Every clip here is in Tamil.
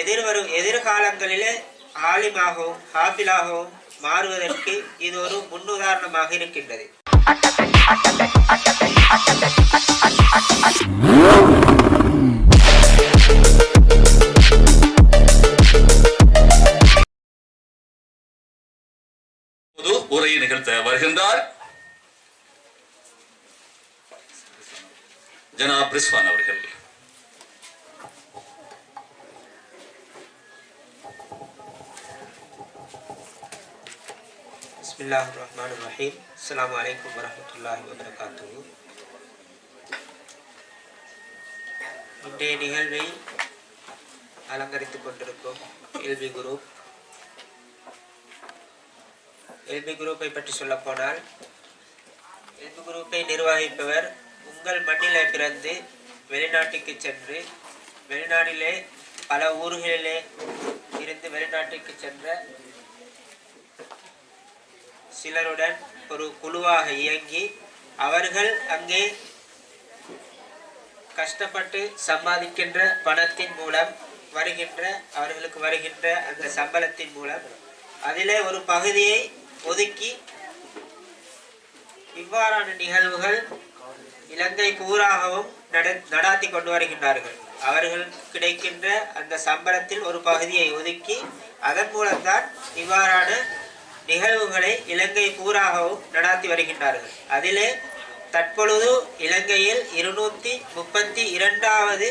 எதிர்வரும் எதிர்காலங்களிலே ஆலிமாகவும் ஹாபிலாகவும் மாறுவதற்கு இது ஒரு முன்னுதாரணமாக இருக்கின்றது. உரையை நிகழ்த்த வருகின்றார் ஜனா பிரிஸ்வான் அவர்கள். பிஸ்மில்லாஹ் ரஹ்மான் ரஹீம் அஸ்லாம் வலைக்கம் வரமத்துல்லாஹி வபரகாத்து இன்றைய நிகழ்வை அலங்கரித்துக் கொண்டிருக்கும் எல்பி குரூப் எல்பி குரூப்பை பற்றி சொல்ல போனால் எல்பி குரூப்பை நிர்வகிப்பவர் உங்கள் மண்ணிலே பிறந்து வெளிநாட்டுக்கு சென்று வெளிநாட்டிலே பல ஊர்களிலே இருந்து வெளிநாட்டுக்கு சென்ற சிலருடன் ஒரு குழுவாக இயங்கி அவர்கள் அங்கே கஷ்டப்பட்டு சம்பாதிக்கின்ற பணத்தின் மூலம் வருகின்ற அவர்களுக்கு வருகின்ற அந்த சம்பளத்தின் மூலம் அதிலே ஒரு பகுதியை ஒதுக்கி இவ்வாறான நிகழ்வுகள் இலங்கை பூராகவும் நட நடாத்தி கொண்டு வருகின்றார்கள். அவர்கள் கிடைக்கின்ற அந்த சம்பளத்தில் ஒரு பகுதியை ஒதுக்கி அதன் மூலம்தான் இவ்வாறான நிகழ்வுகளை இலங்கை பூராகவும் நடாத்தி வருகின்றார்கள். அதிலே தற்பொழுது இலங்கையில் இருநூத்தி முப்பத்தி இரண்டாவது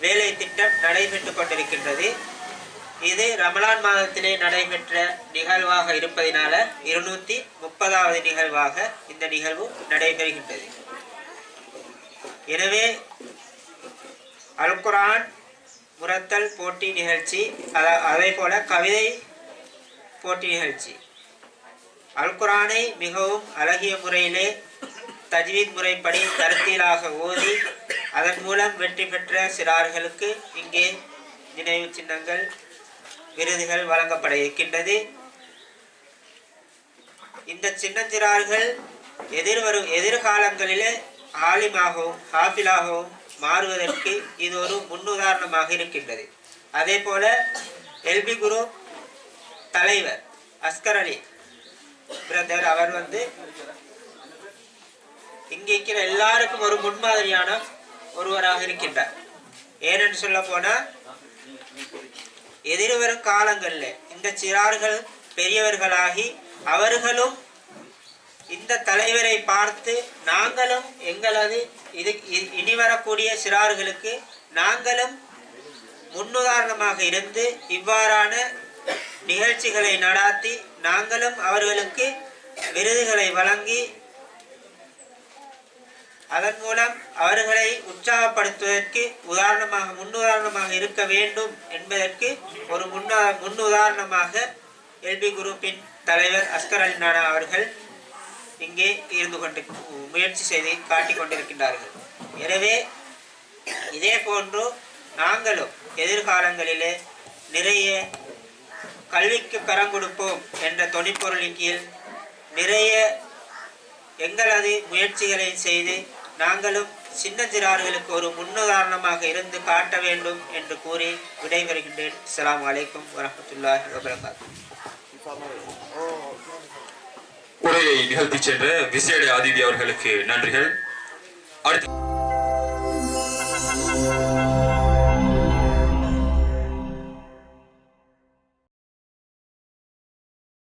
வேலை திட்டம் நடைபெற்று கொண்டிருக்கின்றது. இது ரமலான் மாதத்திலே நடைபெற்ற நிகழ்வாக இருப்பதினால இருநூத்தி முப்பதாவது நிகழ்வாக இந்த நிகழ்வு நடைபெறுகின்றது. எனவே அல்குரான் முரத்தல் போட்டி நிகழ்ச்சி அதை அதே போல கவிதை போட்டி நிகழ்ச்சி அல்குரானை மிகவும் அழகிய முறையிலே தஜ்வீத் முறைப்படி தருத்தீலாக ஓதி அதன் மூலம் வெற்றி பெற்ற சிறார்களுக்கு இங்கே நினைவு சின்னங்கள் விருதுகள் வழங்கப்பட இருக்கின்றது. இந்த சின்னஞ்சிறார்கள் எதிர்வரும் எதிர்காலங்களிலே ஆலிமாகவும் ஹாஃபிலாகவும் மாறுவதற்கு இது ஒரு முன்னுதாரணமாக இருக்கின்றது. அதே போல எல்பி குரு தலைவர் அஸ்கர் அலி. பிரதர் அவர் வந்து இங்கே இருக்கிற எல்லாருக்கும் ஒரு முன்மாதிரியான ஒருவராக இருக்கின்றார். ஏனென்று சொல்ல போனா எதிர்வரும் காலங்களில் இந்த சிறார்கள் பெரியவர்களாகி அவர்களும் இந்த தலைவரை பார்த்து நாங்களும் எங்களது இது இ- இனி வரக்கூடிய சிறார்களுக்கு நாங்களும் முன்னுதாரணமாக இருந்து இவ்வாறான நிகழ்ச்சிகளை நடாத்தி நாங்களும் அவர்களுக்கு விருதுகளை வழங்கி அதன் மூலம் அவர்களை உற்சாகப்படுத்துவதற்கு உதாரணமாக முன்னுதாரணமாக இருக்க வேண்டும் என்பதற்கு ஒரு முன்னா முன்னுதாரணமாக எல்பி குரூப்பின் தலைவர் அஸ்கர் அலி நானா அவர்கள் இங்கே இருந்து கொண்டு முயற்சி செய்து காட்டிக் கொண்டிருக்கின்றார்கள். எனவே இதே போன்று நாங்களும் எதிர்காலங்களிலே நிறைய கல்விக்கு கரம் கொடுப்போம் என்ற தொனிப்பொருளின் கீழ் நிறைய எங்களது முயற்சிகளை செய்து நாங்களும் சின்னஞ்சிறார்களுக்கு ஒரு முன்னுதாரணமாக இருந்து காட்ட வேண்டும் என்று கூறி விடைபெறுகின்றேன். அஸ்லாம் அலைக்கும் வரஹ்மத்துல்லாஹி வபரகாத்துஹு. உரையை நிகழ்த்தி சென்ற விசேட அதிதி அவர்களுக்கு நன்றிகள். அடுத்து